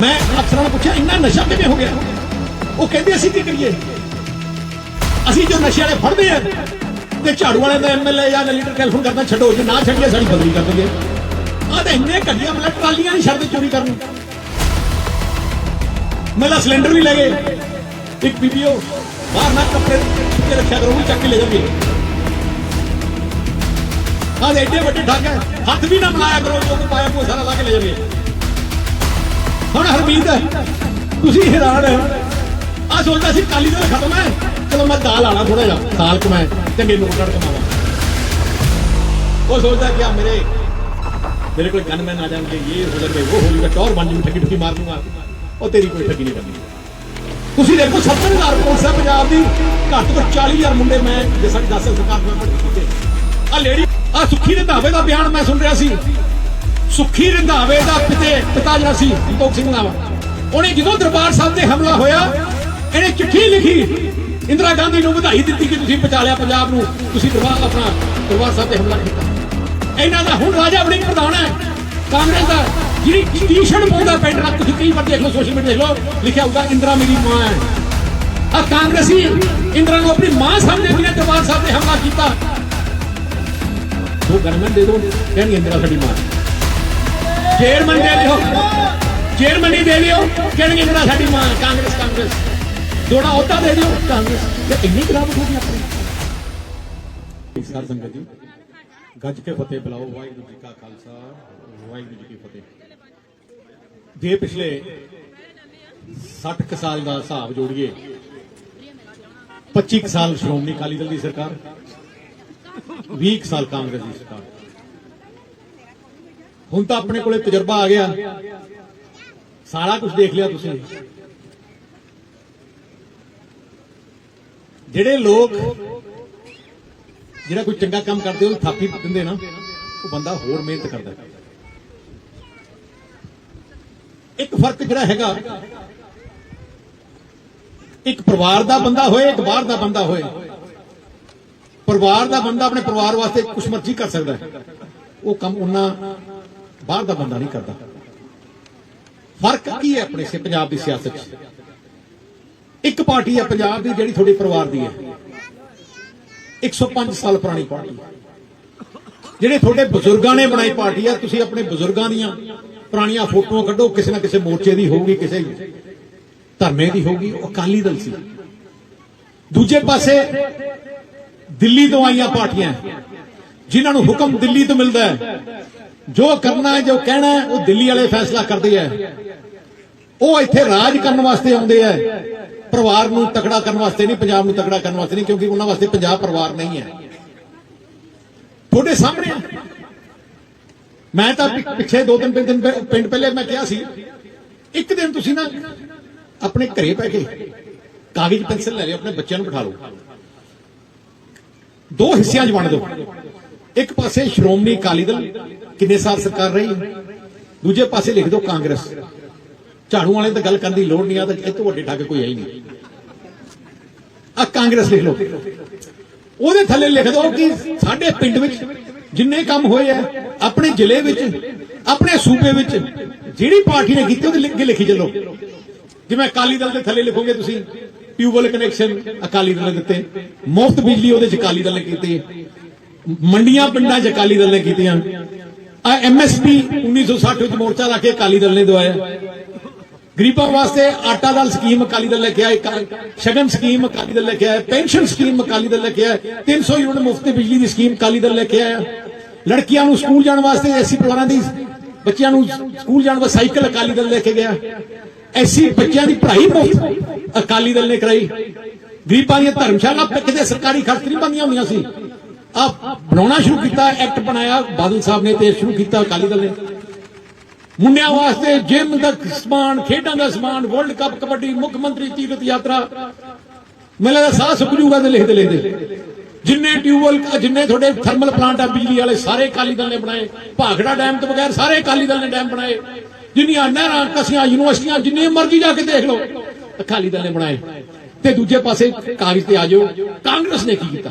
ਮੈਂ ਅਫਸਰਾਂ ਨੂੰ ਪੁੱਛਿਆ, ਇੰਨਾ ਨਸ਼ਾ ਕਿਵੇਂ ਹੋ ਗਿਆ? ਉਹ ਕਹਿੰਦੇ ਅਸੀਂ ਕੀ ਕਰੀਏ? ਅਸੀਂ ਜੋ ਨਸ਼ੇ ਵਾਲੇ ਫੜਦੇ ਆ, ਤੇ ਝਾੜੂ ਵਾਲੇ ਦਾ ਐਮਐਲਏ ਜਾਂ ਲੀਡਰ ਟੈਲੀਫੋਨ ਕਰਦਾ, ਛੱਡੋ, ਜੇ ਨਾ ਛੱਡੀਏ ਸਾਡੀ ਬਦਲੀ ਕਰ ਦਿੰਦੇ ਆਹ ਤਾਂ ਇੰਨੇ ਘੱਟੀਆਂ ਮਤਲਬ ਟਰਾਲੀਆਂ ਨਹੀਂ ਛੱਡਦੇ ਚੋਰੀ ਕਰਨ। ਮੇਰਾ ਸਿਲੰਡਰ ਵੀ ਲੈ ਗਏ। ਇੱਕ ਵੀਡੀਓ ਬਾਹਰ ਨਾ ਕੱਪੜੇ ਤੇ ਰੱਖਿਆ ਕਰੋ ਉਹ ਵੀ ਚੱਕ ਕੇ ਲੈ ਜਾਣਗੇ ਆਹ ਦੇ ਵੱਡੇ ਠੱਗ ਹੈ ਹੱਥ ਵੀ ਨਾ ਮਿਲਾਇਆ ਕਰੋ, ਜੋ ਕੋ ਪਾਇਆ ਕੋ ਸਾਰਾ ਲਾ ਕੇ ਲੈ ਜਾਵੇ। ਹੁਣ ਹਰਮੀਤ ਤੁਸੀਂ ਹੈਰਾਨ ਆ ਸੋਚਦਾ ਸੀ ਕਾਲੀ ਦਾ ਖਤਮ ਹੈ। ਚਲੋ ਮੈਂ ਦਾਲ ਆਣਾ ਥੋੜਾ ਜਿਹਾ। ਸਾਲ ਕਮਾਏ, ਚੰਗੇ ਨੋਟ ਨੋਟ ਕਮਾਵਾਂ। ਉਹ ਸੋਚਦਾ ਕਿ ਆ ਮੇਰੇ ਮੇਰੇ ਕੋਲ ਗਨਮੈਨ ਆ ਜਾਣਗੇ, ਇਹ ਹੋ ਜਾਣਗੇ, ਉਹ ਹੋ ਜਾਊਗਾ ਟੌਰ ਬਣ ਜੂ ਠੱਗੀ ਠੱਗੀ ਮਾਰ ਦੂੰਗਾ ਉਹ ਤੇਰੀ ਕੋਈ ਠੱਗੀ ਨਹੀਂ ਕਰਨੀ ਤੁਸੀਂ ਦੇਖੋ 70000 ਪੁਲਿਸ ਹੈ ਪੰਜਾਬ ਦੀ। ਘੱਟ ਤੋਂ 40000 ਮੁੰਡੇ ਮੈਂ, ਜੇ ਸਾਡੀ 10 ਸਰਕਾਰ ਨੂੰ ਕੀਤੇ ਆ। ਲੇਡੀ ਆ ਸੁੱਖੀ ਦੇ ਰੰਧਾਵੇ ਦਾ ਬਿਆਨ ਮੈਂ ਸੁਣ ਰਿਹਾ ਸੀ। ਸੁੱਖੀ ਰੰਧਾਵੇ ਦਾ ਪਿਤੇ ਪਿਤਾ ਜਿਹੜਾ ਸੀ, ਸੰਤੋਖ ਸਿੰਘ ਨਾਵਾ ਉਹਨੇ ਜਦੋਂ ਦਰਬਾਰ ਸਾਹਿਬ ਤੇ ਹਮਲਾ ਹੋਇਆ, ਇਹਨੇ ਚਿੱਠੀ ਲਿਖੀ। ਇੰਦਰਾ ਗਾਂਧੀ ਨੂੰ ਵਧਾਈ ਦਿੱਤੀ ਕਿ ਤੁਸੀਂ ਬਚਾ ਲਿਆ ਪੰਜਾਬ ਨੂੰ। ਤੁਸੀਂ ਦਰਬਾਰ ਆਪਣਾ ਦਰਬਾਰ ਸਾਹਿਬ ਤੇ ਹਮਲਾ ਕੀਤਾ। ਇਹਨਾਂ ਦਾ ਹੁਣ ਰਾਜਾ ਵੜਿੰਗ ਪ੍ਰਧਾਨ ਹੈ। ਕਾਂਗਰਸ ਦਾ ਜਿਹੜੀ ਟੀ-ਸ਼ਰਟ ਪਾਉਂਦਾ ਪੈਂਟ ਤੁਸੀਂ ਕਈ ਵਾਰ ਦੇਖ ਲਓ ਸੋਸ਼ਲ ਮੀਡੀਆ ਦੇਖ ਲਓ, ਲਿਖਿਆ ਹੋਊਗਾ, ਇੰਦਰਾ ਮੇਰੀ ਮਾਂ ਹੈ। ਆ ਕਾਂਗਰਸੀ ਇੰਦਰਾ ਨੂੰ ਆਪਣੀ ਮਾਂ ਸਮਝਦੇ ਨੇ ਦਰਬਾਰ ਸਾਹਿਬ ਤੇ ਹਮਲਾ ਕੀਤਾ। ਉਹ ਗਨਮੈਨ ਦੇ ਦੋ ਕਹਿਣਗੇ ਇੰਦਰਾ ਸਾਡੀ ਮਾਂ ਚੇਅਰਮੈਨ ਦੇ ਦਿਓ ਚੇਅਰਮੈਨ ਹੀ ਦੇ ਦਿਓ, ਕਹਿਣਗੇ ਇੰਦਰਾ ਸਾਡੀ ਮਾਂ, ਕਾਂਗਰਸ ਕਾਂਗਰਸ। ਜੋੜਾ ਅਹੁਦਾ ਦੇ ਦਿਓ, ਕਾਂਗਰਸ। ਤੇ ਇੰਨੀ ਖਰਾਬ ਹੋ ਗਈ ਆਪਣੀ। ਸਾਰ ਸੰਗਤ ਜੀ। ਗੱਜ ਕੇ ਫਤਿਹ ਬੁਲਾਓ, ਵਾਹਿਗੁਰੂ ਜੀ ਕਾ ਖਾਲਸਾ, ਵਾਹਿਗੁਰੂ ਜੀ ਕੀ ਫਤਿਹ। ਜੇ ਪਿਛਲੇ 60 ਕੁ ਸਾਲ ਦਾ ਹਿਸਾਬ ਜੋੜੀਏ 25 ਕੁ ਸਾਲ ਸ਼੍ਰੋਮਣੀ ਅਕਾਲੀ ਦਲ ਦੀ ਸਰਕਾਰ 20 ਕੁ ਸਾਲ ਕਾਂਗਰਸ ਦੀ ਸਰਕਾਰ। ਹੁਣ ਤਾਂ ਆਪਣੇ ਕੋਲੇ ਤਜਰਬਾ ਆ ਗਿਆ। ਸਾਰਾ ਕੁਝ ਦੇਖ ਲਿਆ ਤੁਸੀਂ। ਜਿਹੜੇ ਲੋਕ, ਜਿਹੜਾ ਕੋਈ ਚੰਗਾ ਕੰਮ ਕਰਦੇ ਉਹ ਥਾਪੀ ਦਿੰਦੇ ਨਾ, ਉਹ ਬੰਦਾ ਹੋਰ ਮਿਹਨਤ ਕਰਦਾ। ਇੱਕ ਫ਼ਰਕ ਜਿਹੜਾ ਹੈਗਾ, ਇੱਕ ਪਰਿਵਾਰ ਦਾ ਬੰਦਾ ਹੋਏ, ਇੱਕ ਬਾਹਰ ਦਾ ਬੰਦਾ ਹੋਏ। ਪਰਿਵਾਰ ਦਾ ਬੰਦਾ ਆਪਣੇ ਪਰਿਵਾਰ ਵਾਸਤੇ ਕੁਝ ਮਰਜ਼ੀ ਕਰ ਸਕਦਾ ਉਹ ਕੰਮ ਉਹਨਾਂ ਬਾਹਰ ਦਾ ਬੰਦਾ ਨਹੀਂ ਕਰਦਾ। ਫ਼ਰਕ ਕੀ ਹੈ ਆਪਣੇ ਸੇ ਪੰਜਾਬ ਦੀ ਸਿਆਸਤ 'ਚ? ਇੱਕ ਪਾਰਟੀ ਹੈ ਪੰਜਾਬ ਦੀ ਜਿਹੜੀ ਤੁਹਾਡੇ ਪਰਿਵਾਰ ਦੀ ਹੈ। 105 ਸਾਲ ਪੁਰਾਣੀ ਪਾਰਟੀ ਜਿਹੜੇ ਤੁਹਾਡੇ ਬਜ਼ੁਰਗਾਂ ਨੇ ਬਣਾਈ ਪਾਰਟੀ ਆ ਤੁਸੀਂ ਆਪਣੇ ਬਜ਼ੁਰਗਾਂ ਦੀਆਂ ਪੁਰਾਣੀਆਂ ਫੋਟੋਆਂ ਕੱਢੋ, ਕਿਸੇ ਨਾ ਕਿਸੇ ਮੋਰਚੇ ਦੀ ਹੋਊਗੀ, ਕਿਸੇ ਧਰਨੇ ਦੀ ਹੋਊਗੀ, ਉਹ ਅਕਾਲੀ ਦਲ ਸੀ। ਦੂਜੇ ਪਾਸੇ ਦਿੱਲੀ ਤੋਂ ਆਈਆਂ ਪਾਰਟੀਆਂ। ਜਿਨ੍ਹਾਂ ਨੂੰ ਹੁਕਮ ਦਿੱਲੀ ਤੋਂ ਮਿਲਦਾ ਹੈ, ਜੋ ਕਰਨਾ ਹੈ, ਜੋ ਕਹਿਣਾ ਹੈ, ਉਹ ਦਿੱਲੀ ਵਾਲੇ ਫੈਸਲਾ ਕਰਦੇ ਆ ਉਹ ਇੱਥੇ ਰਾਜ ਕਰਨ ਵਾਸਤੇ ਆਉਂਦੇ ਆ ਪਰਿਵਾਰ ਨੂੰ ਤਕੜਾ ਕਰਨ ਵਾਸਤੇ ਨਹੀਂ, ਪੰਜਾਬ ਨੂੰ ਤਕੜਾ ਕਰਨ ਵਾਸਤੇ ਨਹੀਂ, ਕਿਉਂਕਿ ਉਹਨਾਂ ਵਾਸਤੇ ਪੰਜਾਬ ਪਰਿਵਾਰ ਨਹੀਂ ਹੈ। ਤੁਹਾਡੇ ਸਾਹਮਣੇ ਮੈਂ ਤਾਂ ਪਿੱਛੇ ਦੋ ਤਿੰਨ ਦਿਨ ਪਿੰਡ ਪਹਿਲੇ ਮੈਂ ਕਿਹਾ ਸੀ, ਇੱਕ ਦਿਨ ਤੁਸੀਂ ਨਾ ਆਪਣੇ ਘਰੇ ਬੈ ਕੇ ਕਾਗਜ਼, ਪੈਨਸਲ ਲੈ ਲਿਓ, ਆਪਣੇ ਬੱਚਿਆਂ ਨੂੰ ਬਿਠਾ ਲਓ। ਦੋ ਹਿੱਸਿਆਂ 'ਚ ਵੰਡ ਦਿਓ। ਇੱਕ ਪਾਸੇ ਸ਼੍ਰੋਮਣੀ ਅਕਾਲੀ ਦਲ ਕਿੰਨੇ ਸਾਲ ਸਰਕਾਰ ਰਹੀ? ਦੂਜੇ ਪਾਸੇ ਲਿਖ ਦਿਓ ਕਾਂਗਰਸ। ਝਾੜੂ ਵਾਲੇ ਤਾਂ ਗੱਲ ਕਰਨ ਦੀ ਲੋੜ ਨਹੀਂ ਆ, ਤਾਂ ਇਹ ਤੋਂ ਵੱਡੇ ਠੱਗ ਕੋਈ ਹੈ ਹੀ ਨਹੀਂ। ਆ ਕਾਂਗਰਸ ਲਿਖ ਲਓ। ਉਹਦੇ ਥੱਲੇ ਲਿਖ ਦਿਓ ਕਿ ਸਾਡੇ ਪਿੰਡ ਵਿੱਚ ਜਿੰਨੇ ਕੰਮ ਹੋਏ ਆ, ਆਪਣੇ ਜ਼ਿਲ੍ਹੇ ਵਿੱਚ, ਆਪਣੇ ਸੂਬੇ ਵਿੱਚ, ਜਿਹੜੀ ਪਾਰਟੀ ਨੇ ਕੀਤੀ ਉਹਦੇ ਲਿਖ ਕੇ ਲਿਖੀ ਚੱਲੋ। ਜਿਵੇਂ ਅਕਾਲੀ ਦਲ ਦੇ ਥੱਲੇ ਲਿਖੋਗੇ ਤੁਸੀਂ ਟਿਊਬਵੈਲ ਕਨੈਕਸ਼ਨ ਅਕਾਲੀ ਦਲ ਨੇ ਦਿੱਤੇ, ਮੁਫਤ ਬਿਜਲੀ ਉਹਦੇ ਚ ਅਕਾਲੀ ਦਲ ਨੇ ਕੀਤੀ ਮੰਡੀਆਂ ਪਿੰਡਾਂ ਚ ਅਕਾਲੀ ਦਲ ਨੇ ਕੀਤੀਆਂ। ਆ ਐਮਐਸਪੀ 1960 ਵਿੱਚ ਮੋਰਚਾ ਲਾ ਕੇ ਅਕਾਲੀ ਦਲ ਨੇ ਦਵਾਇਆ। ਗਰੀਬਾਂ ਵਾਸਤੇ ਆਟਾ ਦਾਲ ਸਕੀਮ ਅਕਾਲੀ ਦਲ ਲੈ ਕੇ ਆਏ ਸ਼ਗਨ ਸਕੀਮ ਅਕਾਲੀ ਦਲ ਲੈ ਕੇ ਆਇਆ ਪੈਨਸ਼ਨ ਸਕੀਮ ਅਕਾਲੀ ਦਲ ਲੈ ਕੇ ਆਇਆ 300 ਯੂਨਿਟ ਮੁਫਤ ਬਿਜਲੀ ਦੀ ਸਕੀਮ ਅਕਾਲੀ ਦਲ ਲੈ ਕੇ ਆਇਆ ਲੜਕੀਆਂ ਨੂੰ ਸਕੂਲ ਜਾਣ ਵਾਸਤੇ ਐਸੀ ਪਰਿਵਾਰਾਂ ਦੀ, ਬੱਚਿਆਂ ਨੂੰ ਸਕੂਲ ਜਾਣ ਵਾਸਤੇ ਸਾਈਕਲ ਅਕਾਲੀ ਦਲ ਲੈ ਕੇ ਗਿਆ। ਐਸੀ ਬੱਚਿਆਂ ਦੀ ਪੜ੍ਹਾਈ ਮੁਫਤ ਅਕਾਲੀ ਦਲ ਨੇ ਕਰਾਈ। ਗਰੀਬਾਂ ਦੀਆਂ ਧਰਮਸ਼ਾਲਾ ਕਿਤੇ ਸਰਕਾਰੀ ਖਰਚ ਨਹੀਂ ਬੰਦੀਆਂ ਹੁੰਦੀਆਂ ਸੀ। ਆ ਬਣਾਉਣਾ ਸ਼ੁਰੂ ਕੀਤਾ ਐਕਟ ਬਣਾਇਆ, ਬਾਦਲ ਸਾਹਿਬ ਨੇ ਤੇ ਸ਼ੁਰੂ ਕੀਤਾ, ਅਕਾਲੀ ਦਲ ਨੇ। ਮੁੰਡਿਆਂ ਵਾਸਤੇ ਜਿਮ ਦਾ ਸਮਾਨ, ਖੇਡਾਂ ਦਾ ਸਮਾਨ ਵਰਲਡ ਕੱਪ ਕਬੱਡੀ, ਮੁੱਖ ਮੰਤਰੀ ਤੀਰਥ ਯਾਤਰਾ। ਮੈਨੂੰ ਲੱਗਦਾ ਸਾਹ ਸੁੱਕ ਜੂਗਾ ਤੇ ਲਿਖਦੇ ਲਿਖਦੇ। ਜਿੰਨੇ ਟਿਊਬਵੈਲ, ਜਿੰਨੇ ਤੁਹਾਡੇ ਥਰਮਲ ਪਲਾਂਟ ਆ, ਬਿਜਲੀ ਵਾਲੇ, ਸਾਰੇ ਅਕਾਲੀ ਦਲ ਨੇ ਬਣਾਏ। ਭਾਖੜਾ ਡੈਮ ਤੋਂ ਬਗੈਰ ਸਾਰੇ ਅਕਾਲੀ ਦਲ ਨੇ ਡੈਮ ਬਣਾਏ। ਜਿੰਨੀਆਂ ਨਹਿਰਾਂ, ਕਸੀਆਂ, ਯੂਨੀਵਰਸਿਟੀਆਂ, ਜਿੰਨੇ ਮਰਜ਼ੀ ਜਾ ਕੇ ਦੇਖ ਲਓ, ਅਕਾਲੀ ਦਲ ਨੇ ਬਣਾਏ। ਤੇ ਦੂਜੇ ਪਾਸੇ ਕਾਗਜ਼ ਤੇ ਆ ਜਾਓ ਕਾਂਗਰਸ ਨੇ ਕੀ ਕੀਤਾ?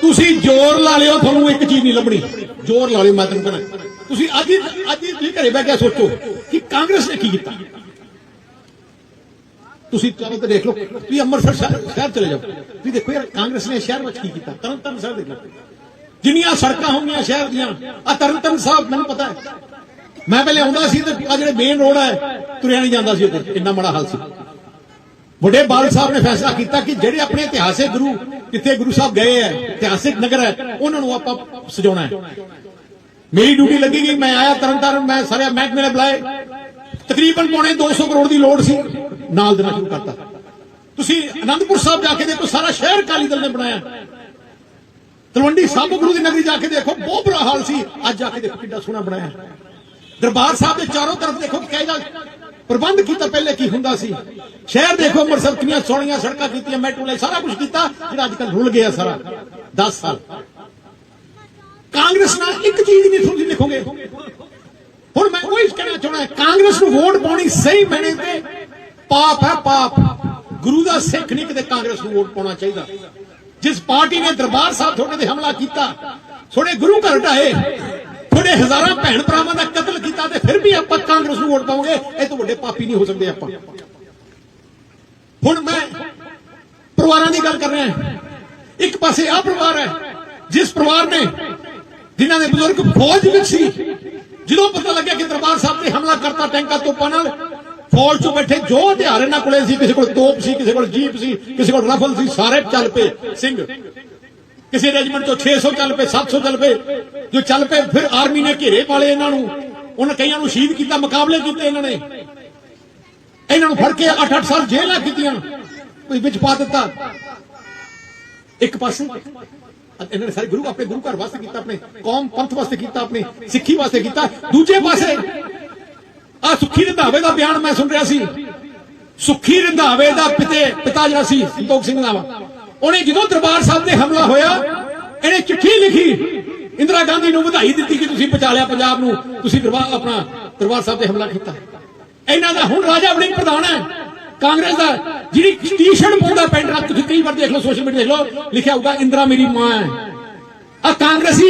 ਤੁਸੀਂ ਜ਼ੋਰ ਲਾ ਲਿਓ, ਤੁਹਾਨੂੰ ਇੱਕ ਚੀਜ਼ ਨਹੀਂ ਲੱਭਣੀ। ਜ਼ੋਰ ਲਾ ਲਿਓ, ਮੈਂ ਤੈਨੂੰ ਕਹਿੰਦਾ ਤੁਸੀਂ ਅੱਜ ਹੀ ਅੱਜ ਹੀ ਤੁਸੀਂ ਘਰੇ ਬਹਿ ਕੇ ਸੋਚੋ ਕਿ ਕਾਂਗਰਸ ਨੇ ਕੀ ਕੀਤਾ। ਤੁਸੀਂ ਚਾਹੋ ਤਾਂ ਦੇਖ ਲਓ ਵੀ ਅੰਮ੍ਰਿਤਸਰ ਸ਼ਹਿਰ ਚਲੇ ਜਾਓ। ਵੀ ਦੇਖੋ ਯਾਰ, ਕਾਂਗਰਸ ਨੇ ਸ਼ਹਿਰ ਵਿੱਚ ਕੀ ਕੀਤਾ? ਤਰਨ ਸਾਹਿਬ ਦੇਖ ਲਓ। ਜਿੰਨੀਆਂ ਸੜਕਾਂ ਹੋਣਗੀਆਂ ਸ਼ਹਿਰ ਦੀਆਂ ਆ ਤਰਨ ਤਾਰਨ ਸਾਹਿਬ, ਮੈਨੂੰ ਪਤਾ ਹੈ। ਮੈਂ ਪਹਿਲੇ ਆਉਂਦਾ ਸੀ ਤੇ ਆ ਜਿਹੜੇ ਮੇਨ ਰੋਡ ਹੈ ਤੁਰਿਆ ਨਹੀਂ ਜਾਂਦਾ ਸੀ ਉੱਧਰ। ਇੰਨਾ ਮਾੜਾ ਹਾਲ ਸੀ। ਵੱਡੇ ਬਾਲ ਸਾਹਿਬ ਨੇ ਫੈਸਲਾ ਕੀਤਾ ਕਿ ਜਿਹੜੇ ਆਪਣੇ ਇਤਿਹਾਸਿਕ ਗੁਰੂ ਜਿੱਥੇ ਗੁਰੂ ਸਾਹਿਬ ਗਏ ਹੈ ਇਤਿਹਾਸਿਕ ਨਗਰ ਹੈ, ਉਹਨਾਂ ਨੂੰ ਆਪਾਂ ਸਜਾਉਣਾ ਹੈ। ਮੇਰੀ ਡਿਊਟੀ ਲੱਗੀ ਗਈ ਮੈਂ ਆਇਆ ਤਰਨਤਾਰਨ, ਮੈਂ ਸਾਰੇ ਮਹਿਕਮੇ ਨੇ ਬੁਲਾਏ। ਤਕਰੀਬਨ ਪੌਣੇ 200 ਕਰੋੜ ਦੀ ਲੋੜ ਸੀ, ਨਾਲ ਦੇਣਾ ਸ਼ੁਰੂ ਕਰਤਾ। ਤੁਸੀਂ ਅਨੰਦਪੁਰ ਸਾਹਿਬ ਜਾ ਕੇ ਦੇਖੋ, ਸਾਰਾ ਸ਼ਹਿਰ ਕਾਲੀ ਦਲ ਨੇ ਬਣਾਇਆ। ਤਲਵੰਡੀ ਸਾਬੋ ਗੁਰੂ ਦੀ ਨਗਰੀ ਜਾ ਕੇ ਦੇਖੋ, ਬਹੁਤ ਬੁਰਾ ਹਾਲ ਸੀ। ਅੱਜ ਜਾ ਕੇ ਦੇਖੋ ਕਿੰਨਾ ਸੋਹਣਾ ਬਣਾਇਆ। ਦਰਬਾਰ ਸਾਹਿਬ ਦੇ ਚਾਰੋਂ ਤਰਫ ਦੇਖੋ, ਕਿਹੋ ਜਿਹਾ ਪ੍ਰਬੰਧ ਕੀਤਾ ਪਹਿਲੇ ਕੀ ਹੁੰਦਾ ਸੀ? ਸ਼ਹਿਰ ਦੇਖੋ, ਅੰਮ੍ਰਿਤਸਰ ਕਿੰਨੀਆਂ ਸੋਹਣੀਆਂ ਸੜਕਾਂ ਕੀਤੀਆਂ, ਮੈਟਰੋ ਲਈ ਸਾਰਾ ਕੁਝ ਕੀਤਾ, ਜਿਹੜਾ ਅੱਜ ਕੱਲ ਰੁਲ ਗਿਆ ਸਾਰਾ। 10 ਸਾਲ। ਕਾਂਗਰਸ ਨਾਲ ਇੱਕ ਚੀਜ਼ ਨਹੀਂ ਤੁਸੀਂ ਲਿਖੋਗੇ ਹੁਣ ਮੈਂ ਉਹੀ ਕਹਿਣਾ ਚਾਹਣਾ ਕਾਂਗਰਸ ਨੂੰ ਵੋਟ ਪਾਉਣੀ ਸਹੀ ਮੈਨੇ ਤੇ ਪਾਪ ਹੈ ਪਾਪ। ਗੁਰੂ ਦਾ ਸਿੱਖ ਨਹੀਂ ਕਿਤੇ ਕਾਂਗਰਸ ਨੂੰ ਵੋਟ ਪਾਉਣਾ ਚਾਹੀਦਾ। ਜਿਸ ਪਾਰਟੀ ਨੇ ਦਰਬਾਰ ਸਾਹਿਬ ਤੁਹਾਡੇ ਤੇ ਹਮਲਾ ਕੀਤਾ, ਤੁਹਾਡੇ ਗੁਰੂ ਘਰ ਢਾਏ ਤੁਹਾਡੇ ਹਜ਼ਾਰਾਂ ਭੈਣ ਭਰਾਵਾਂ ਦਾ ਕਤਲ ਕੀਤਾ ਤੇ ਫਿਰ ਵੀ ਆਪਾਂ ਕਾਂਗਰਸ ਨੂੰ ਵੋਟ ਪਾਉਂਗੇ। ਇਹ ਤੋਂ ਵੱਡੇ ਪਾਪੀ ਨਹੀਂ ਹੋ ਸਕਦੇ ਆਪਾਂ। ਹੁਣ ਮੈਂ ਪਰਿਵਾਰਾਂ ਦੀ ਗੱਲ ਕਰ ਰਿਹਾ ਇੱਕ ਪਾਸੇ ਆ ਪਰਿਵਾਰ ਹੈ, ਜਿਸ ਪਰਿਵਾਰ ਨੇ ਜਿਨ੍ਹਾਂ ਦੇ ਬਜ਼ੁਰਗ ਫੌਜ ਵਿੱਚ ਸੀ, ਜਦੋਂ ਪਤਾ ਲੱਗਿਆ ਕਿ ਦਰਬਾਰ ਸਾਹਿਬ ਤੇ ਹਮਲਾ ਕਰਤਾ ਟੈਂਕਾਂ ਤੋਪਾਂ ਨਾਲ, ਫੌਜ 'ਚ ਬੈਠੇ ਜੋ ਹਥਿਆਰ ਇਹਨਾਂ ਕੋਲੇ ਸੀ, ਕਿਸੇ ਕੋਲ ਤੋਪ ਸੀ, ਕਿਸੇ ਕੋਲ ਜੀਪ ਸੀ, ਕਿਸੇ ਕੋਲ ਰਫਲ ਸੀ, ਸਾਰੇ ਚੱਲ ਪਏ। ਸਿੰਘ ਕਿਸੇ ਰੈਜੀਮੈਂਟ ਤੋਂ 600 ਚੱਲ ਪਏ 700 ਚੱਲ ਪਏ। ਜੋ ਚੱਲ ਪਏ, ਫਿਰ ਆਰਮੀ ਨੇ ਘੇਰੇ ਪਾਲੇ ਇਹਨਾਂ ਨੂੰ। ਉਹਨਾਂ ਕਈਆਂ ਨੂੰ ਸ਼ਹੀਦ ਕੀਤਾ, ਮੁਕਾਬਲੇ ਕੀਤੇ ਇਹਨਾਂ ਨੇ। ਇਹਨਾਂ ਨੂੰ ਫੜ ਕੇ 8-8 ਸਾਲ ਜੇਲ੍ਹਾਂ ਕੀਤੀਆਂ ਕੋਈ ਵਿੱਚ ਪਾ ਦਿੱਤਾ। ਇੱਕ ਪਾਸੇ ਇਹਨਾਂ ਨੇ ਸਾਰੇ ਗੁਰੂ, ਆਪਣੇ ਗੁਰੂ ਘਰ ਵਾਸਤੇ ਕੀਤਾ, ਆਪਣੇ ਕੌਮ ਪੰਥ ਵਾਸਤੇ ਕੀਤਾ, ਆਪਣੇ ਸਿੱਖੀ ਵਾਸਤੇ ਕੀਤਾ। ਦੂਜੇ ਪਾਸੇ ਆ ਸੁੱਖੀ ਰੰਧਾਵੇ ਦਾ ਬਿਆਨ ਮੈਂ ਸੁਣ ਰਿਹਾ ਸੀ। ਸੁੱਖੀ ਰੰਧਾਵੇ ਦਾ ਪਿਤੇ, ਪਿਤਾ ਜਿਹੜਾ ਸੀ, ਸੰਤੋਖ ਸਿੰਘ ਨਾਵਾ ਉਹਨੇ ਜਦੋਂ ਦਰਬਾਰ ਸਾਹਿਬ ਤੇ ਹਮਲਾ ਹੋਇਆ, ਇਹਨੇ ਚਿੱਠੀ ਲਿਖੀ। ਇੰਦਰਾ ਗਾਂਧੀ ਨੂੰ ਵਧਾਈ ਦਿੱਤੀ ਕਿ ਤੁਸੀਂ ਬਚਾ ਲਿਆ ਪੰਜਾਬ ਨੂੰ, ਤੁਸੀਂ ਦਰਬਾਰ, ਆਪਣਾ ਦਰਬਾਰ ਸਾਹਿਬ ਤੇ ਹਮਲਾ ਕੀਤਾ। ਇਹਨਾਂ ਦਾ ਹੁਣ ਰਾਜਾ ਵੜਿੰਗ ਪ੍ਰਧਾਨ ਹੈ। ਕਾਂਗਰਸ ਦਾ ਜਿਹੜੀ ਟੀ-ਸ਼ਰਟ ਪਾਉਂਦਾ ਪੈਂਟ ਰੱਖ, ਤੁਸੀਂ ਕਈ ਵਾਰ ਦੇਖ ਲਓ ਸੋਸ਼ਲ ਮੀਡੀਆ ਦੇਖ ਲਓ, ਲਿਖਿਆ ਹੋਊਗਾ, ਇੰਦਰਾ ਮੇਰੀ ਮਾਂ ਹੈ। ਆ ਕਾਂਗਰਸੀ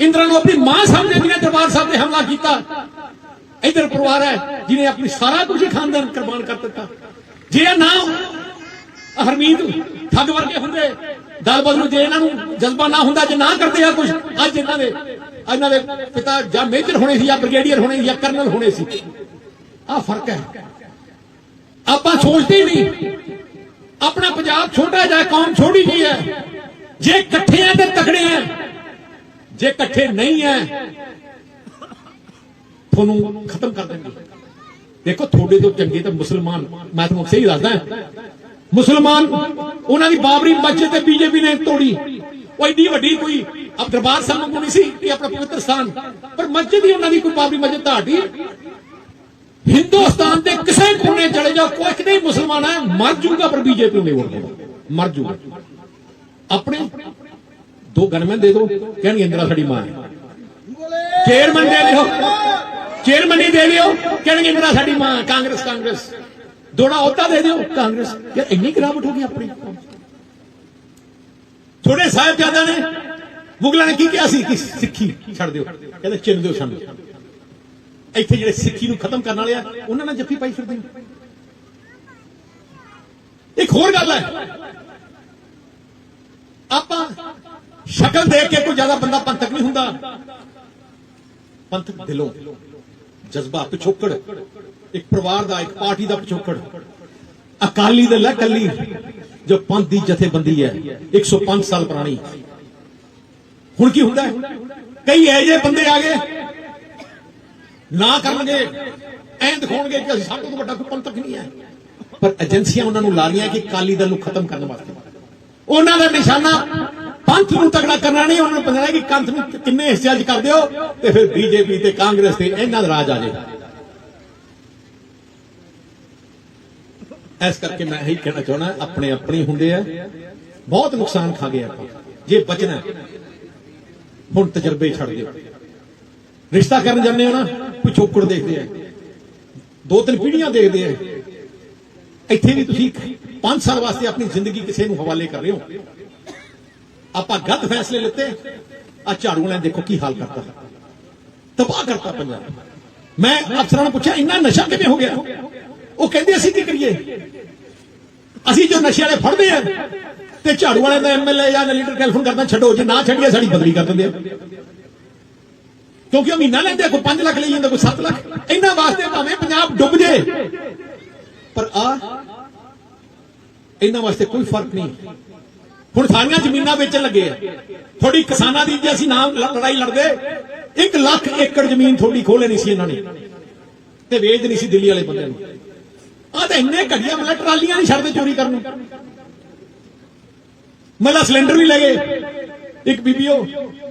ਇੰਦਰਾ ਨੂੰ ਆਪਣੀ ਮਾਂ ਸਮਝੇ ਜਿਹਨੇ ਦਰਬਾਰ ਸਾਹਿਬ ਤੇ ਹਮਲਾ ਕੀਤਾ। ਇਧਰ ਪਰਿਵਾਰ ਹੈ, ਜਿਹਨੇ ਆਪਣੀ ਸਾਰਾ ਕੁਝ ਖਾਨਦਾਨ ਕੁਰਬਾਨ ਕਰ ਦਿੱਤਾ। ਜੇ ਇਹ ਨਾ ਹਰਮੀਤ, ਠੱਗ ਵਰਗੇ ਹੁੰਦੇ। ਦਲ ਬਦਲ ਨੂੰ ਜੇ ਇਹਨਾਂ ਨੂੰ ਜਜ਼ਬਾ ਨਾ ਹੁੰਦਾ, ਜੇ ਨਾ ਕਰਦੇ ਆ ਕੁਝ ਅੱਜ ਇਹਨਾਂ ਦੇ ਇਹਨਾਂ ਦੇ ਪਿਤਾ ਜਾਂ ਮੇਜਰ ਹੋਣੇ ਸੀ ਜਾਂ ਬ੍ਰਿਗੇਡੀਅਰ ਹੋਣੇ ਜਾਂ ਕਰਨਲ ਹੋਣੇ ਸੀ। ਆ ਫ਼ਰਕ ਹੈ। ਆਪਾਂ ਸੋਚਦੇ ਨਹੀਂ। ਆਪਣਾ ਪੰਜਾਬ ਛੋਟਾ ਜਿਹਾ ਕੌਮ ਛੋਟੀ ਜੀ ਹੈ। ਜੇ ਇਕੱਠੇ ਆ ਤੇ ਤਕੜੇ ਆ। ਜੇ ਇਕੱਠੇ ਨਹੀਂ ਹੈ ਤੁਹਾਨੂੰ ਖਤਮ ਕਰ ਦੇਣਗੇ ਦੇਖੋ, ਤੁਹਾਡੇ ਤੋਂ ਚੰਗੇ ਤਾਂ ਮੁਸਲਮਾਨ, ਮੈਂ ਤੁਹਾਨੂੰ ਸਹੀ ਦੱਸਦਾ। ਮੁਸਲਮਾਨ, ਉਹਨਾਂ ਦੀ ਬਾਬਰੀ ਮਸਜਿਦ ਤੇ ਬੀਜੇਪੀ ਨੇ ਤੋੜੀ। ਉਹ ਏਡੀ ਵੱਡੀ ਕੋਈ ਅਬ ਦਰਬਾਰ ਸਾਹਿਬ ਨੂੰ ਨਹੀਂ ਸੀ ਕਿ ਆਪਣਾ ਪਵਿੱਤਰ ਸਥਾਨ। ਪਰ ਮਸਜਿਦ ਹੀ ਉਹਨਾਂ ਦੀ ਕੋਈ ਬਾਬਰੀ ਮਸਜਿਦ ਢਾਟੀ ਹਿੰਦੁਸਤਾਨ ਦੇ ਕਿਸੇ ਕੋਨੇ ਚਲੇ ਜਾਓ, ਕੋਈ ਨਹੀਂ ਮੁਸਲਮਾਨ ਹੈ, ਮਰ ਜੂਗਾ ਪਰ ਬੀਜੇਪੀ ਨੂੰ ਨਹੀਂ ਵੋਟ ਦੇਣਾ। ਮਰ ਜੂਗਾ। ਆਪਣੇ ਦੋ ਗਨਮੈਨ ਦੇ ਦਿਓ, ਕਹਿਣਗੇ ਇੰਦਰਾ ਸਾਡੀ ਮਾਂ ਹੈ। ਚੇਅਰਮੈਨ ਦੇ ਦਿਓ। ਚੇਅਰਮੈਨ ਹੀ ਦੇ ਦਿਓ, ਕਹਿਣਗੇ ਇੰਦਰਾ ਸਾਡੀ ਮਾਂ ਕਾਂਗਰਸ ਕਾਂਗਰਸ। ਦੋੜਾ ਅਹੁਦਾ ਦੇ ਦਿਓ ਕਾਂਗਰਸ। ਯਾਰ ਇੰਨੀ ਗਿਰਾਵਟ ਹੋ ਗਈ ਆਪਣੀ। ਥੋੜੇ ਸਾਹਿਬਜ਼ਾਦਿਆਂ ਨੇ ਮੁਗਲਾਂ ਨੇ ਕੀ ਕਿਹਾ ਸੀ? ਕਿ ਸਿੱਖੀ ਛੱਡ ਦਿਓ। ਕਹਿੰਦੇ ਚਿੰਨ ਦਿਓ ਸਾਨੂੰ ਇੱਥੇ ਜਿਹੜੇ ਸਿੱਖੀ ਨੂੰ ਖਤਮ ਕਰਨ ਵਾਲੇ ਆ, ਉਹਨਾਂ ਨਾਲ ਜੱਫੀ ਪਾਈ ਫਿਰਦੇ ਨੇ। ਇੱਕ ਹੋਰ ਗੱਲ ਹੈ। ਆਪਾਂ ਸ਼ਕਲ ਦੇਖ ਕੇ ਕੋਈ ਜ਼ਿਆਦਾ ਬੰਦਾ ਪੰਥਕ ਨਹੀਂ ਹੁੰਦਾ। ਪੰਥਕ ਦਿਲੋਂ। ਜਜ਼ਬਾ ਪਿਛੋਕੜ। ਇੱਕ ਪਰਿਵਾਰ ਦਾ, ਇੱਕ ਪਾਰਟੀ ਦਾ ਪਿਛੋਕੜ। ਅਕਾਲੀ ਦਲ ਹੈ ਕੱਲੀ ਜੋ ਪੰਥ ਦੀ ਜਥੇਬੰਦੀ ਹੈ। 105 ਸਾਲ ਪੁਰਾਣੀ। ਹੁਣ ਕੀ ਹੁੰਦਾ ਹੈ? ਕਈ ਐਜੇ ਬੰਦੇ ਆ ਗਏ। ਨਾ ਕਰਨਗੇ। ਐਂ ਦਿਖਾਉਣਗੇ ਕਿ ਅਸੀਂ ਸਭ ਤੋਂ ਵੱਡਾ ਕੋਈ ਪੰਥਕ ਨਹੀਂ ਹੈ। ਪਰ ਏਜੰਸੀਆਂ ਉਹਨਾਂ ਨੂੰ ਲਾ ਰਹੀਆਂ ਕਿ ਕਾਲੀ ਦਲ ਨੂੰ ਖਤਮ ਕਰਨ ਵਾਸਤੇ। ਉਹਨਾਂ ਦਾ ਨਿਸ਼ਾਨਾ ਪੰਥ ਨੂੰ ਤਗੜਾ ਕਰਨਾ ਨਹੀਂ, ਉਹਨਾਂ ਨੂੰ ਪਤਾ ਕਿ ਕੰਥ ਨੂੰ ਕਿੰਨੇ ਹਿੱਸਿਆਂ 'ਚ ਕਰ ਦਿਓ ਤੇ ਫਿਰ ਬੀਜੇਪੀ ਤੇ ਕਾਂਗਰਸ ਤੇ ਇਹਨਾਂ ਦਾ ਰਾਜ ਆ ਜਾਏਗਾ ਇਸ ਕਰਕੇ ਮੈਂ ਇਹੀ ਕਹਿਣਾ ਚਾਹੁੰਦਾ, ਆਪਣੇ ਆਪਣੇ ਹੁੰਦੇ ਆ, ਬਹੁਤ ਨੁਕਸਾਨ ਖਾ ਗਏ ਆਪਾਂ। ਜੇ ਬਚਣਾ, ਹੁਣ ਤਜਰਬੇ ਛੱਡ ਦਿਓ। ਰਿਸ਼ਤਾ ਕਰਨ ਜਾਂਦੇ ਹੋ ਨਾ ਪਿਛੋਕੜ ਦੇਖਦੇ ਆ। ਦੋ ਤਿੰਨ ਪੀੜ੍ਹੀਆਂ ਦੇਖਦੇ ਆ। ਇੱਥੇ ਵੀ ਤੁਸੀਂ 5 ਸਾਲ ਵਾਸਤੇ ਆਪਣੀ ਜ਼ਿੰਦਗੀ ਕਿਸੇ ਨੂੰ ਹਵਾਲੇ ਕਰ ਰਹੇ ਹੋ। ਆਪਾਂ ਗਲਤ ਫੈਸਲੇ ਲਿੱਤੇ ਆ ਝਾੜੂ ਵਾਲਿਆਂ ਦੇਖੋ ਕੀ ਹਾਲ ਕਰਤਾ। ਤਬਾਹ ਕਰਤਾ ਪੰਜਾਬ। ਮੈਂ ਅਫਸਰਾਂ ਨੂੰ ਪੁੱਛਿਆ ਇੰਨਾ ਨਸ਼ਾ ਕਿਵੇਂ ਹੋ ਗਿਆ? ਉਹ ਕਹਿੰਦੇ ਅਸੀਂ ਕੀ ਕਰੀਏ? ਅਸੀਂ ਜੋ ਨਸ਼ੇ ਵਾਲੇ ਫੜਦੇ ਆ ਤੇ ਝਾੜੂ ਵਾਲੇ ਦਾ ਐਮਐਲਏ ਜਾਂ ਲੀਡਰ ਟੈਲੀਫੋਨ ਕਰਦਾ ਛੱਡੋ ਜੇ ਨਾ ਛੱਡੀਏ ਸਾਡੀ ਬਦਲੀ ਕਰ ਦਿੰਦੇ ਆ। ਕਿਉਂਕਿ ਉਹ ਮਹੀਨਾ ਲੈਂਦੇ ਆ, ਕੋਈ 5 ਲੱਖ ਲਈ ਜਾਂਦਾ ਕੋਈ 7 ਲੱਖ। ਇਹਨਾਂ ਵਾਸਤੇ ਭਾਵੇਂ ਪੰਜਾਬ ਡੁੱਬ ਜੇ। ਪਰ ਆ ਇਹਨਾਂ ਵਾਸਤੇ ਕੋਈ ਫ਼ਰਕ ਨਹੀਂ। ਹੁਣ ਸਾਰੀਆਂ ਜ਼ਮੀਨਾਂ ਵੇਚਣ ਲੱਗੇ ਆ। ਥੋੜੀ ਕਿਸਾਨਾਂ ਦੀ ਜੇ ਅਸੀਂ ਨਾਮ ਲੜਾਈ ਲੜਦੇ 1 ਲੱਖ ਏਕੜ ਜ਼ਮੀਨ ਥੋੜੀ ਖੋਲੇ ਨਹੀਂ ਸੀ ਇਹਨਾਂ ਨੇ ਤੇ ਵੇਚ ਨਹੀਂ ਸੀ ਦਿੱਲੀ ਵਾਲੇ ਬੰਦੇ ਨੂੰ। ਆ ਤਾਂ ਇੰਨੇ ਘੜੀਆਂ ਮਤਲਬ ਟਰਾਲੀਆਂ ਨਹੀਂ ਛੱਡਦੇ ਚੋਰੀ ਕਰਨ ਨੂੰ। ਮਤਲਬ ਸਿਲੰਡਰ ਵੀ ਲੈ ਗਏ। ਇੱਕ ਬੀਬੀਓ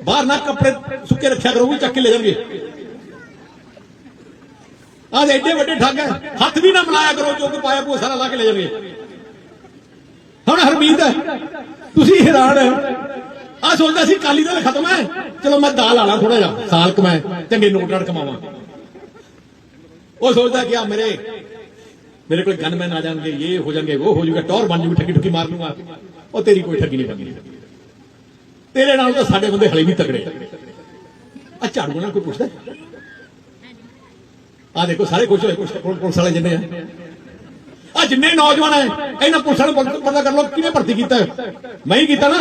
ਬਾਹਰ ਨਾ ਕੱਪੜੇ ਸੁੱਕੇ ਰੱਖਿਆ ਕਰੋ, ਉਹ ਵੀ ਚੱਕ ਕੇ ਲੈ ਜਾਣਗੇ। ਆਹ ਦੇ ਐਡੇ ਵੱਡੇ ਠੱਗ ਹੈ ਹੱਥ ਵੀ ਨਾ ਮਿਲਾਇਆ ਕਰੋ, ਜੋ ਕਿ ਪਾਇਆ ਪੂਆ ਸਾਰਾ ਲਾ ਕੇ ਲੈ ਜਾਣਗੇ। ਹੁਣ ਹਰਮੀਤ ਹੈ ਤੁਸੀਂ ਹੈਰਾਨ ਹੈ। ਆ ਸੋਚਦਾ ਸੀ ਕਾਲੀ ਦਲ ਖਤਮ ਹੈ। ਚਲੋ ਮੈਂ ਦਾਲ ਆਲਾ ਥੋੜਾ ਜਿਹਾ। ਸਾਲ ਕਮਾਏ ਚੰਗੇ ਨੋਟ ਨਾਲ ਕਮਾਵਾਂ। ਉਹ ਸੋਚਦਾ ਕਿ ਆ ਮੇਰੇ ਮੇਰੇ ਕੋਲ ਗਨਮੈਨ ਆ ਜਾਣਗੇ, ਇਹ ਹੋ ਜਾਣਗੇ, ਉਹ ਹੋ ਜਾਊਗਾ, ਟੌਰ ਬਣ ਜੂਗੀ ਠੱਗੀ ਠੁੱਕੀ ਮਾਰ ਲੂੰਗਾ ਉਹ ਤੇਰੀ ਕੋਈ ਠੱਗੀ ਨਹੀਂ ਬਣਨੀ ਤੇਰੇ ਨਾਲ ਤਾਂ ਸਾਡੇ ਬੰਦੇ ਹਲੇ ਵੀ ਤਕੜੇ। ਆ ਝਾੜੂ ਨਾਲ ਕੋਈ ਪੁੱਛਦਾ? ਆ ਦੇਖੋ, ਸਾਰੇ ਖੁਸ਼ ਹੋਏ ਪੁਲਿਸ ਪੁਲਿਸ ਵਾਲੇ ਜਿੰਨੇ ਆ। ਆ ਜਿੰਨੇ ਨੌਜਵਾਨ ਹੈ, ਇਹਨਾਂ ਪੁਲਿਸਾਂ ਨੂੰ ਪਤਾ ਕਰ ਲਓ ਕਿਹਨੇ ਭਰਤੀ ਕੀਤਾ ਮੈਂ ਹੀ ਕੀਤਾ ਨਾ।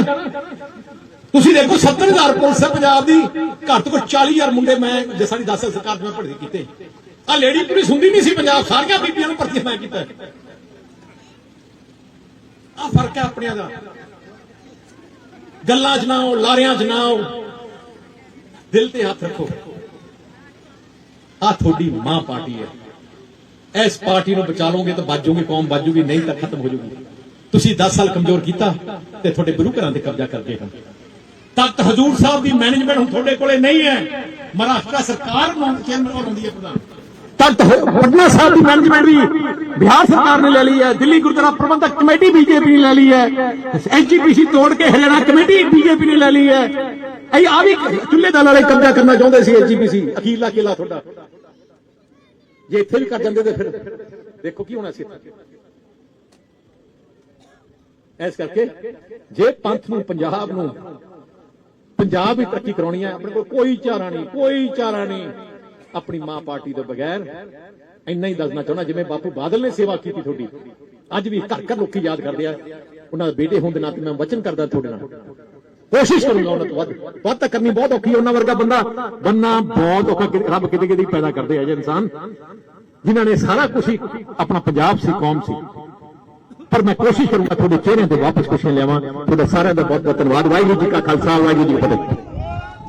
ਤੁਸੀਂ ਦੇਖੋ 70000 ਪੁਲਿਸ ਹੈ ਪੰਜਾਬ ਦੀ। ਘੱਟ ਤੋਂ ਘੱਟ 40000 ਮੁੰਡੇ ਮੈਂ ਜੇ ਸਾਡੀ 10 ਸਾਲ ਸਰਕਾਰ 'ਚ ਭਰਤੀ ਕੀਤੇ। ਆ ਲੇਡੀ ਪੁਲਿਸ ਹੁੰਦੀ ਨਹੀਂ ਸੀ ਪੰਜਾਬ, ਸਾਰੀਆਂ ਬੀਬੀਆਂ ਨੂੰ ਭਰਤੀ ਮੈਂ ਕੀਤਾ। ਆ ਫ਼ਰਕ ਹੈ ਆਪਣਿਆਂ ਦਾ। ਗੱਲਾਂ 'ਚ ਨਾ ਆਓ, ਲਾਰਿਆਂ 'ਚ ਨਾ ਆਓ। ਦਿਲ ਤੇ ਹੱਥ ਰੱਖੋ। ਆ ਤੁਹਾਡੀ ਮਾਂ ਪਾਰਟੀ ਹੈ। ਇਸ ਪਾਰਟੀ ਨੂੰ ਬਚਾ ਲਓਗੇ ਤਾਂ ਬਾਜੋਗੇ ਕੌਮ ਬਾਜੂਗੀ ਨਹੀਂ ਤਾਂ ਖਤਮ ਹੋ ਜਾਊਗੀ ਤੁਸੀਂ 10 ਸਾਲ ਕਮਜ਼ੋਰ ਕੀਤਾ ਤੇ ਤੁਹਾਡੇ ਗੁਰੂ ਘਰਾਂ ਤੇ ਕਬਜ਼ਾ ਕਰ ਗਏ ਤਖਤ ਹਜ਼ੂਰ ਸਾਹਿਬ ਦੀ ਮੈਨੇਜਮੈਂਟ ਹੁਣ ਤੁਹਾਡੇ ਕੋਲੇ ਨਹੀਂ ਹੈ। ਮਹਾਰਾਸ਼ਟਰ ਸਰਕਾਰ ਨੂੰ ਚੇਅਰਮੈਨ ਕੋਲ ਹੈ ਪ੍ਰਧਾਨ। ਤਖਤ ਪਟਨਾ ਸਾਹਿਬ ਦੀ ਮੈਨੇਜਮੈਂਟ ਵੀ ਬਿਹਾਰ ਸਰਕਾਰ ਨੇ ਲੈ ਲਈ ਹੈ, ਦਿੱਲੀ ਗੁਰਦੁਆਰਾ ਪ੍ਰਬੰਧਕ ਕਮੇਟੀ ਬੀਜੇਪੀ ਨੇ ਲੈ ਲਈ ਹੈ। ਐਸਜੀਪੀਸੀ ਤੋੜ ਕੇ ਹਰਿਆਣਾ ਕਮੇਟੀ ਬੀਜੇਪੀ ਨੇ ਲੈ ਲਈ ਹੈ। ਇਹ ਆ ਵੀ ਚੁੱਲ੍ਹੇ ਦਲ ਵਾਲੇ ਕਬਜ਼ਾ ਕਰਨਾ ਚਾਹੁੰਦੇ ਸੀ ਐਸਜੀਪੀਸੀ ਅਖੀਰਲਾ ਕਿਲਾ ਤੁਹਾਡਾ। ਜੇ ਇੱਥੇ ਵੀ ਕਰ ਜਾਂਦੇ ਤੇ ਫਿਰ ਦੇਖੋ ਕੀ ਹੋਣਾ ਸੀ ਇਸ ਕਰਕੇ ਜੇ ਪੰਥ ਨੂੰ, ਪੰਜਾਬ ਨੂੰ, ਪੰਜਾਬ ਵੀ ਤਰੱਕੀ ਕਰਾਉਣੀ ਹੈ, ਆਪਣੇ ਕੋਲ ਕੋਈ ਚਾਰਾ ਨਹੀਂ, ਕੋਈ ਚਾਰਾ ਨਹੀਂ। ਆਪਣੀ ਮਾਂ ਪਾਰਟੀ ਦੇ ਬਗੈਰ ਇੰਨਾ ਹੀ ਦੱਸਣਾ ਚਾਹੁੰਦਾ, ਜਿਵੇਂ ਬਾਪੂ ਬਾਦਲ ਨੇ ਸੇਵਾ ਕੀਤੀ ਤੁਹਾਡੀ। ਅੱਜ ਵੀ ਘਰ ਘਰ ਲੋਕੀ ਯਾਦ ਕਰਦੇ ਆ, ਉਹਨਾਂ ਦੇ ਬੇਟੇ ਹੋਣ ਦੇ ਨਾਤੇ ਮੈਂ ਵਚਨ ਕਰਦਾ ਤੁਹਾਡੇ ਨਾਲ। ਕੋਸ਼ਿਸ਼ ਕਰੂੰਗਾ ਉਹਨਾਂ ਤੋਂ ਵੱਧ। ਵੱਧ ਤਾਂ ਕਰਨੀ ਬਹੁਤ ਔਖੀ ਉਹਨਾਂ ਵਰਗਾ ਬੰਦਾ ਬੰਨਾ ਬਹੁਤ ਔਖਾ ਕਿ- ਰੱਬ ਕਿਤੇ ਕਿਤੇ ਪੈਦਾ ਕਰਦੇ ਆ ਜੇ ਇਨਸਾਨ। ਜਿਨ੍ਹਾਂ ਨੇ ਸਾਰਾ ਕੁਝ ਹੀ ਆਪਣਾ ਪੰਜਾਬ ਸੀ, ਕੌਮ ਸੀ। ਪਰ ਮੈਂ ਕੋਸ਼ਿਸ਼ ਕਰੂੰਗਾ ਤੁਹਾਡੇ ਚਿਹਰੇ ਤੇ ਵਾਪਸ ਖੁਸ਼ੀਆਂ ਲਿਆਵਾਂ। ਤੁਹਾਡਾ ਸਾਰਿਆਂ ਦਾ ਬਹੁਤ ਬਹੁਤ ਧੰਨਵਾਦ। ਵਾਹਿਗੁਰੂ ਜੀ ਕਾ ਖਾਲਸਾ, ਵਾਹਿਗੁਰੂ ਜੀ ਕੀ ਫਤਿਹ।